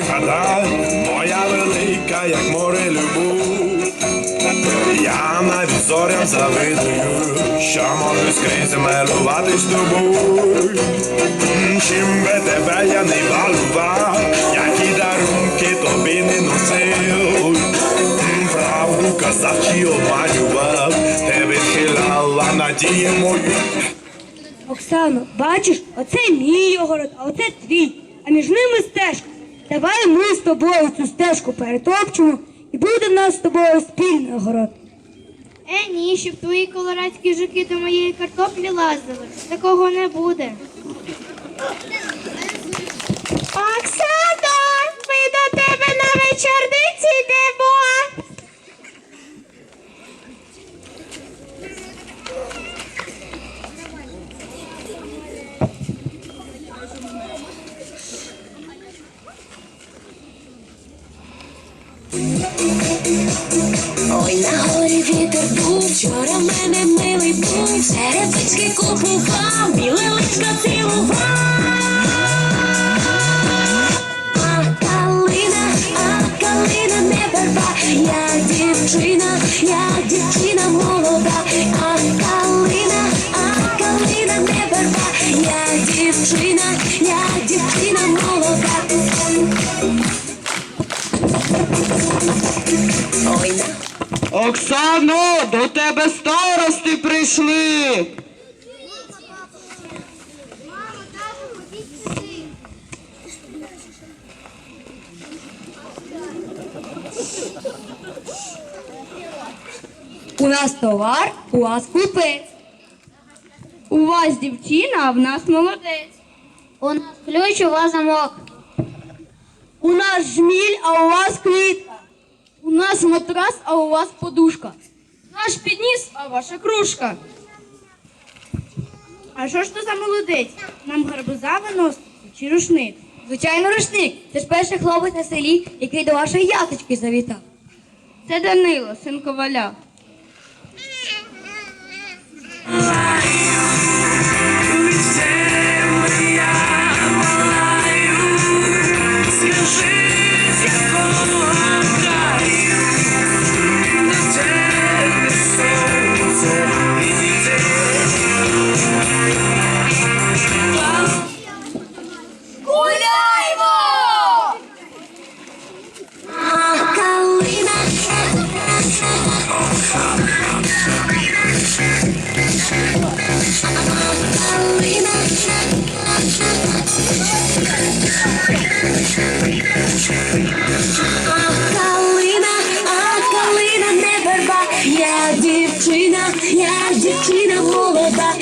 Гада, моя велика, як море любов. Я навіть зорям завидую, що можу скрізь милуватись тобою. Чим би тебе я не балував, які дарунки тобі не носив. Правду казав чи обманював, ти відхиляла надії мою. Оксано, бачиш, оце мій огород, а оце твій, а між ними стежка. Давай ми з тобою цю стежку перетопчемо і буде в нас з тобою спільний огород. Е, ні, щоб твої колорадські жуки до моєї картоплі лазили. Такого не буде. Оксано, Ой, на горі вітер був, вчора мене милий був, середички купував, біле личко цілував. А калина, калина не верба, я дівчина, я дівчина молода, а калина, Оксано, до тебе старости прийшли. У нас товар, у вас купець. У вас дівчина, а в нас молодець. У нас ключ, у вас замок. У нас жміль, а у вас квітка. У нас матрас, а у вас подушка. Наш підніс, а ваша кружка. А що ж то за молодець? Нам гарбуза виносить чи рушник? Звичайно, рушник. Це ж перший хлопець на селі, який до вашої ясочки завітав. Це Данило, син коваля. А калина не верба, я дівчина, я дівчина молода,